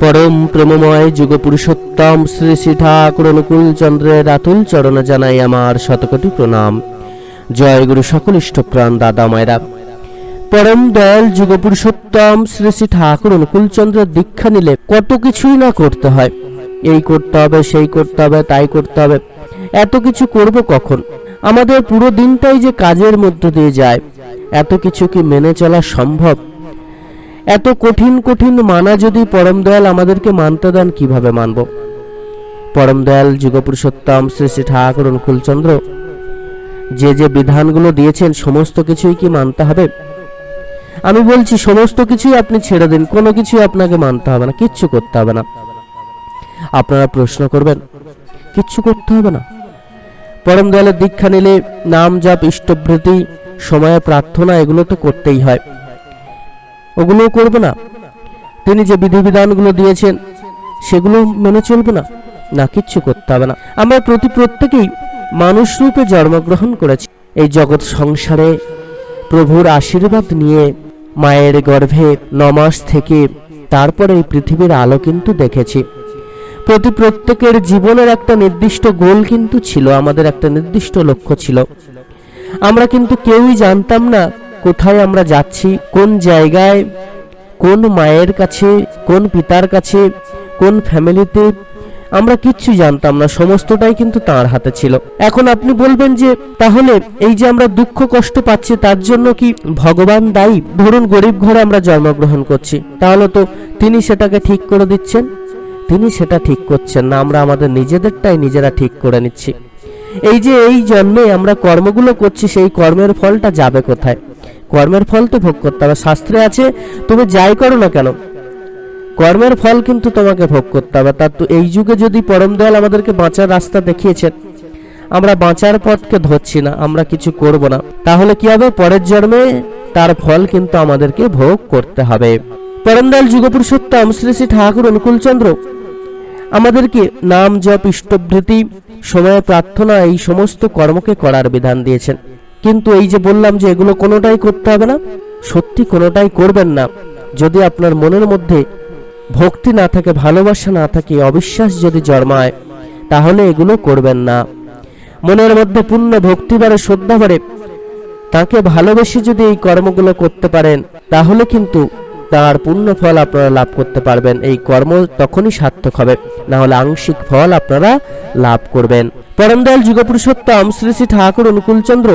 পরম প্রেমময় যুগ পুরুষোত্তম শ্রী শ্রী ঠাকুর অনুকূল চন্দ্রের আতুল চরণে জানাই আমার শতকোটি প্রণাম। জয় গুরু সকল ইষ্টপ্রাণ দাদা মায়েরা। পরম দয়াল যুগ পুরুষোত্তম শ্রী শ্রী ঠাকুর অনুকূল চন্দ্রের দীক্ষা নিলে কত কিছুই না করতে হয়। এই করতে হবে, সেই করতে হবে, তাই করতে হবে। এত কিছু করব কখন? আমাদের পুরো দিনটাই যে কাজের মধ্য দিয়ে যায়। এত কিছু কি মেনে চলা সম্ভব? এত কঠিন কঠিন মানা যদি পরম দয়াল আমাদেরকে মানতে দেন, কীভাবে মানব? পরম দয়াল যুগপুরুষোত্তম শ্রী শ্রী ঠাকুর অনুকূলচন্দ্র, যে যে বিধানগুলো দিয়েছেন, সমস্ত কিছুই কি মানতে হবে? আমি বলছি, সমস্ত কিছুই আপনি ছেড়ে দিন, কোনো কিছুই আপনাকে মানতে হবে না, কিচ্ছু করতে হবে না। আপনারা প্রশ্ন করবেন, কিচ্ছু করতে হবে না? পরম দয়ালের দীক্ষা নিলে নাম, জপ, ইষ্টভৃতি, সময়ে প্রার্থনা, এগুলো তো করতেই হয়। ওগুলোও করবে না। তিনি যে বিধিবিধানগুলো দিয়েছেন, সেগুলো মেনে চলবে না। না, কিচ্ছু করতে হবে না। আমরা প্রতি প্রত্যেকেই মানুষ রূপে জন্মগ্রহণ করেছি। এই জগৎ সংসারে প্রভুর আশীর্বাদ নিয়ে মায়ের গর্ভে নমাস থেকে তারপরে এই পৃথিবীর আলো কিন্তু দেখেছি। প্রতি প্রত্যেকের জীবনের একটা নির্দিষ্ট গোল কিন্তু ছিল, আমাদের একটা নির্দিষ্ট লক্ষ্য ছিল। আমরা কিন্তু কেউই জানতাম না কোথায় আমরা যাচ্ছি, কোন জায়গায়, কোন মায়ের কাছে, কোন পিতার কাছে, কোন ফ্যামিলিতে, আমরা কিচ্ছু জানতাম না, সমস্তটাই কিন্তু তার হাতে ছিল। এখন আপনি বলবেন যে, তাহলে এই যে আমরা দুঃখ কষ্ট পাচ্ছি, তার জন্য কি ভগবান দায়ী? ধরুন গরিব ঘরে আমরা জন্মগ্রহণ করছি, তাহলে তো তিনি সেটাকে ঠিক করে দিচ্ছেন, তিনি সেটা ঠিক করছেন না, আমরা আমাদের নিজেদেরটাই নিজেরা ঠিক করে নিচ্ছি। এই যে এই জন্মে আমরা কর্মগুলো করছি, সেই কর্মের ফলটা যাবে কোথায়? কর্মের ফল তো ভোগ করতে হবে, শাস্ত্রে আছে তুমি যাই করো না কেন? কর্মের ফল কিন্তু তোমাকে ভোগ করতে হবে তার তো এই যুগে যদি পরম দয়াল আমাদেরকে বাঁচার রাস্তা দেখিয়েছেন, আমরা বাঁচার পথকে ধরছি না, আমরা কিছু করব না। তাহলে কি হবে? পরের জন্মে তার ফল কিন্তু আমাদেরকে ভোগ করতে হবে। পরম দয়াল যুগপুরুষোত্তম শ্রী শ্রী ঠাকুর অনুকূলচন্দ্র, আমাদেরকে নাম জপ ইষ্টভৃতি সময়ে প্রার্থনা, এই সমস্ত কর্মকে করার বিধান দিয়েছেন। কিন্তু এই যে বললাম যে এগুলো কোনোটাই করতে হবে না, সত্যি কোনোটাই করবেন না। যদি আপনার মনের মধ্যে ভক্তি না থাকে, ভালোবাসা না থাকে, অবিশ্বাস যদি জন্মায়, তাহলে এগুলো করবেন না। মনের মধ্যে পূর্ণ ভক্তি বাড়ে শ্রদ্ধা বাড়ে তাকে ভালোবেসে যদি এই কর্মগুলো করতে পারেন, তাহলে কিন্তু তার পূর্ণ ফল আপনারা লাভ করতে পারবেন। এই কর্ম তখনই সার্থক হবে, না হলে আংশিক ফল আপনারা লাভ করবেন। পরমদয়াল যুগপুরুষোত্তম শ্রী শ্রী ঠাকুর অনুকূলচন্দ্র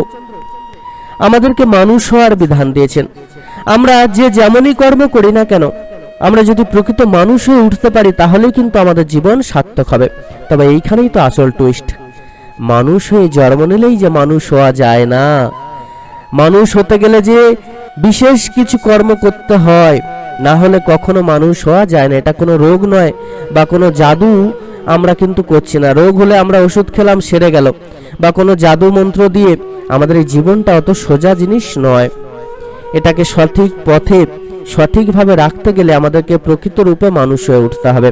আমাদেরকে মানুষ হওয়ার বিধান দিয়েছেন। আমরা যে যেমনই কর্ম করি না কেন, আমরা যদি প্রকৃত মানুষ হয়ে উঠতে পারি, তাহলেই কিন্তু আমাদের জীবন সার্থক হবে। তবে এইখানেই তো আসল টুইস্ট মানুষ হয়ে জন্ম নিলেই যে মানুষ হওয়া যায় না। মানুষ হতে গেলে যে বিশেষ কিছু কর্ম করতে হয়, না হলে কখনো মানুষ হওয়া যায় না। এটা কোনো রোগ নয় বা কোনো জাদু আমরা কিন্তু করছি না। রোগ হলে আমরা ওষুধ খেলাম, সেরে গেল। বা কোনো জাদু মন্ত্র দিয়ে আমাদের এই জীবনটা অত সোজা জিনিস নয়। এটাকে সঠিক পথে, সঠিকভাবে রাখতে গেলে আমাদেরকে প্রকৃত রূপে মানুষ হয়ে উঠতে হবে।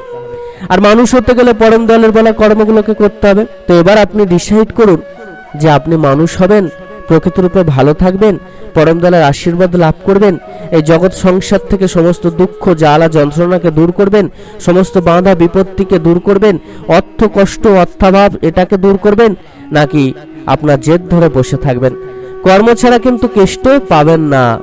আর মানুষ হতে গেলে পরম দলের বলা কর্মগুলোকে করতে হবে। তো এবার আপনি ডিসাইড করুন যে আপনি মানুষ হবেন, প্রকৃত রূপে ভালো থাকবেন পরম দলের আশীর্বাদ লাভ করবেন। এই জগৎ সংসার থেকে সমস্ত দুঃখ, জ্বালা, যন্ত্রণাকে দূর করবেন। সমস্ত বাধা, বিপত্তিকে দূর করবেন। অর্থ, কষ্ট, অর্থাভাব এটাকে দূর করবেন। নাকি আপনার জেদ ধরে বসে থাকবেন। কর্ম ছাড়া কিন্তু কেষ্ট পাবেন না।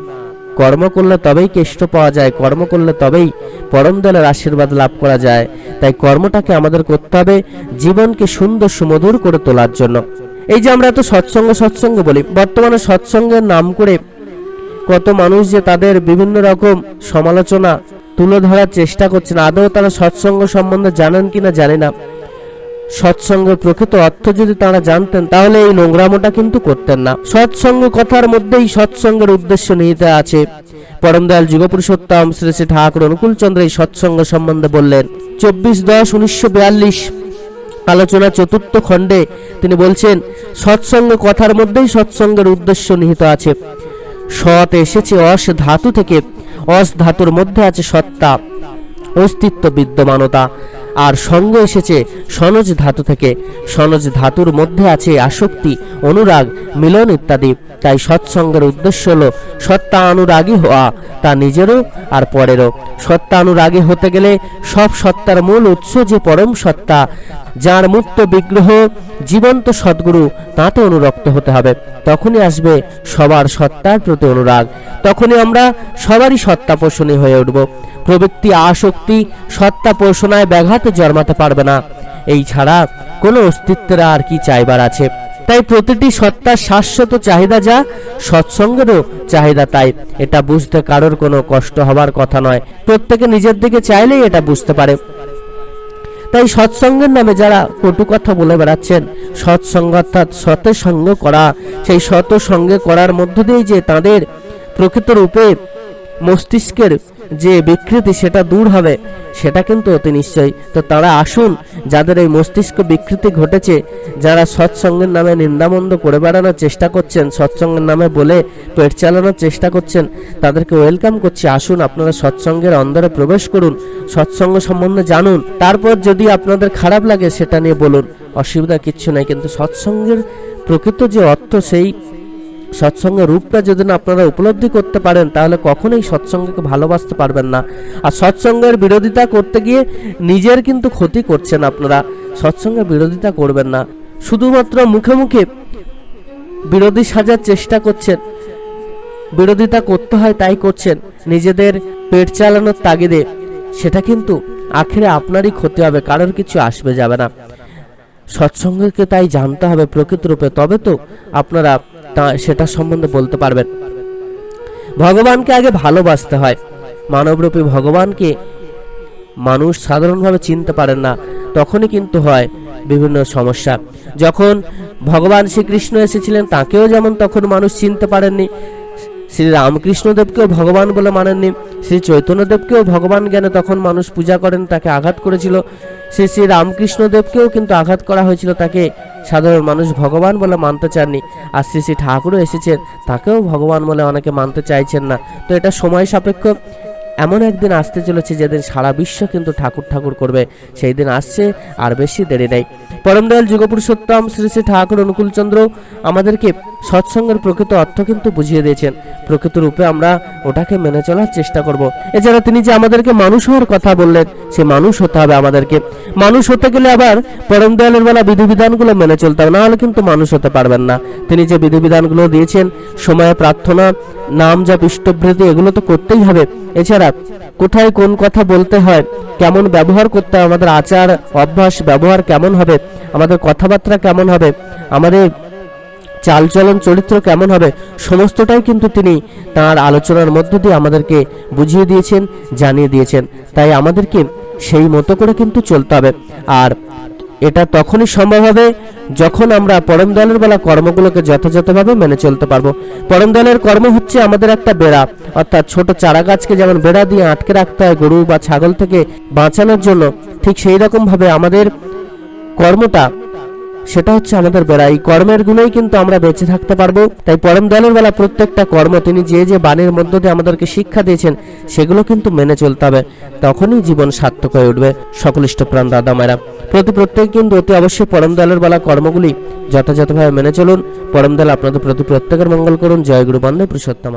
কর্ম করলে তবেই কেষ্ট পাওয়া যায়। কর্ম করলে তবেই পরম দলের আশীর্বাদ লাভ করা যায়। তাই কর্মটাকে আমাদের করতে হবে। জীবনকে সুন্দর সুমধুর করে তোলার জন্য। এই যে আমরা এত সৎসঙ্গ সৎসঙ্গ বলি, বর্তমানে সৎসঙ্গের নাম করে কত মানুষ যে তাদের বিভিন্ন রকম সমালোচনা তুলে ধরার চেষ্টা করছেন, আদৌ তারা সৎসঙ্গ সম্বন্ধে জানেন কিনা জানে না। সৎসঙ্গের প্রকৃত অর্থ যদি তারা জানতেন, তাহলে এই নোংরামোটা কিন্তু করতেন না। সৎসঙ্গ কথার মধ্যেই সৎসঙ্গের উদ্দেশ্য নিহিত আছে। পরম দয়াল যুগপুরুষোত্তম শ্রী শ্রী ঠাকুর অনুকূলচন্দ্র এই সৎসঙ্গ সম্বন্ধে বললেন, চব্বিশ দশ উনিশশো বিয়াল্লিশ আলোচনা চতুর্থ খণ্ডে তিনি বলছেন, সৎসঙ্গ কথার মধ্যেই সৎসঙ্গের উদ্দেশ্য নিহিত আছে। সৎ এসেছে অস ধাতু থেকে, অস ধাতুর মধ্যে আছে সত্তা। অস্তিত্ব বিদ্যমানতা। আর সঙ্গ এসেছে সনজ ধাতু থেকে। সনজ ধাতুর মধ্যে আছে আসক্তি, অনুরাগ, মিলন ইত্যাদি। তাই সৎসঙ্গের উদ্দেশ্য হল সত্তা অনুরাগী হওয়া, তা নিজেরও আর পরেরও। সত্তা অনুরাগী হতে গেলে সব সত্তার মূল উৎস যে পরম সত্তা, যার মুক্ত বিগ্রহ জীবন্ত সদ্গুরু, তাতে অনুরক্ত হতে হবে। তখনই আসবে সবার সত্তার প্রতি অনুরাগ। তখনই আমরা সবারই সত্তা পোষণী হয়ে উঠব। প্রবৃত্তি আসক্তি সত্তা পোষণায় ব্যাঘাত জন্মাতে পারবে না। এই ছাড়া কোনো অস্তিত্বের আর কি চাইবার আছে? তাই প্রতিটি সত্তার শাশ্বত চাহিদা যা, সৎসঙ্গেরও চাহিদা তাই। এটা বুঝতে কারোর কোনো কষ্ট হবার কথা নয়। প্রত্যেকে নিজের দিকে চাইলেই এটা বুঝতে পারে। তাই সৎসঙ্গের নামে যারা কটু কথা বলে বেড়াচ্ছেন, সৎসঙ্গ অর্থাৎ সতের সঙ্গ করা, সেই সত সঙ্গে করার মধ্য দিয়ে যে তাদের প্রকৃত রূপে মস্তিষ্কের যে বিকৃতি সেটা দূর হবে, সেটা কিন্তু অতি নিশ্চয়ই। তো তারা আসুন, যাদের এই মস্তিষ্ক বিকৃতি ঘটেছে, যারা সৎসঙ্গের নামে নিন্দামন্দ করে বেড়ানোর চেষ্টা করছেন, সৎসঙ্গের নামে বলে পেট চালানোর চেষ্টা করছেন, তাদেরকে ওয়েলকাম করছি, আসুন, আপনারা সৎসঙ্গের অন্দরে প্রবেশ করুন, সৎসঙ্গ সম্বন্ধে জানুন। তারপর যদি আপনাদের খারাপ লাগে, সেটা নিয়ে বলুন। অসুবিধা কিচ্ছু নাই, কিন্তু সৎসঙ্গের প্রকৃত যে অর্থ, সেই সৎসঙ্গের রূপটা যদি না আপনারা উপলব্ধি করতে পারেন, তাহলে কখনোই সৎসঙ্গকে ভালোবাসতে পারবেন না। আর সৎসঙ্গের বিরোধিতা করতে গিয়ে নিজের কিন্তু ক্ষতি করছেন আপনারা। সৎসঙ্গের বিরোধিতা করবেন না। শুধুমাত্র মুখে মুখে বিরোধী সাজার চেষ্টা করছেন। বিরোধিতা করতে হয় তাই করছেন। নিজেদের পেট চালানোর তাগিদে। সেটা কিন্তু আখেরে আপনারই ক্ষতি হবে, কারোর কিছু আসবে যাবে না। সৎসঙ্গকে তাই জানতে হবে প্রকৃত রূপে তবে তো আপনারা তা সেটা সম্বন্ধে বলতে পারবেন। ভগবানকে আগে ভালোবাসতে হয়। মানবরূপী ভগবানকে মানুষ সাধারণভাবে চিনতে পারেন না, তখনই কিন্তু হয় বিভিন্ন সমস্যা। যখন ভগবান শ্রীকৃষ্ণ এসেছিলেন, তাকেও যেমন তখন মানুষ চিনতে পারেননি শ্রী রামকৃষ্ণদেবকেও ভগবান বলে মানেননি। শ্রী চৈতন্যদেবকেও ভগবান জ্ঞানে তখন মানুষ পূজা করেন, তাকে আঘাত করেছিল। শ্রী শ্রী রামকৃষ্ণদেবকেও কিন্তু আঘাত করা হয়েছিল, তাকে সাধারণ মানুষ ভগবান বলে মানতে চাননি। আর শ্রী শ্রী ঠাকুরও এসেছেন, তাকেও ভগবান বলে অনেকে মানতে চাইছেন না। তো এটা সময় সাপেক্ষ। এমন একদিন আসতে চলেছে যেদিন সারা বিশ্ব কিন্তু ঠাকুর ঠাকুর করবে। সেই দিন আসছে, আর বেশি দেরি নেই। পরমদয়াল যুগপুরুষোত্তম শ্রী শ্রী ঠাকুর অনুকূলচন্দ্র আমাদেরকে সৎসঙ্গের প্রকৃত অর্থ কিন্তু বুঝিয়ে দিয়েছেন। প্রকৃত রূপে আমরা ওটাকে মেনে চলার চেষ্টা করব। এছাড়া তিনি যে আমাদেরকে মানুষ হওয়ার কথা বললেন, সে মানুষ হতে হবে আমাদেরকে। মানুষ হতে গেলে আবার পরম দয়ালের বেলা বিধিবিধানগুলো মেনে চলতে হবে, নাহলে কিন্তু মানুষ হতে পারবেন না। তিনি যে বিধিবিধানগুলো দিয়েছেন, সময়ে প্রার্থনা, নাম যা পৃষ্ঠবৃত্তি এগুলো তো করতেই হবে। এছাড়া কোথায় কোন কথা বলতে হয়, কেমন ব্যবহার করতে হয়, আমাদের আচার, অভ্যাস, ব্যবহার কেমন হবে আমাদের কথাবার্তা কেমন হবে? আমাদের চালচলন চরিত্র কেমন হবে? সমস্তটাই কিন্তু তিনি তার আলোচনার মধ্য দিয়ে আমাদেরকে বুঝিয়ে দিয়েছেন, জানিয়ে দিয়েছেন। তাই আমাদেরকে সেই মতো করে কিন্তু চলতে হবে। আর এটা তখনই সম্ভব হবে যখন আমরা পরম দলের বেলা কর্মগুলোকে যথাযথভাবে মেনে চলতে পারব। পরম দলের কর্ম হচ্ছে আমাদের একটা বেড়া, অর্থাৎ ছোট চারা গাছকে যেমন বেড়া দিয়ে আটকে রাখতে হয় গরু বা ছাগল থেকে বাঁচানোর জন্য, ঠিক সেই রকম ভাবে আমাদের কর্মটা, সেটা হচ্ছে আমাদের বেড়া। এই কর্মের গুণেই কিন্তু আমরা বেঁচে থাকতে পারব। তাই পরম দয়ালের বেলা প্রত্যেকটা কর্ম তিনি যে যে বাণীর মধ্য দিয়ে আমাদেরকে শিক্ষা দিয়েছেন, সেগুলো কিন্তু মেনে চলতে হবে। তখনই জীবন সার্থক হয়ে উঠবে। সকলিষ্ট প্রাণ দাদা মায়েরা, প্রতি প্রত্যেক কিন্তু অতি অবশ্যই পরম দয়ালের বেলা কর্মগুলি যথাযথভাবে মেনে চলুন। পরম দয়াল আপনাদের প্রতি প্রত্যেকের মঙ্গল করুন। জয় গুরু বন্দে পুরুষোত্তম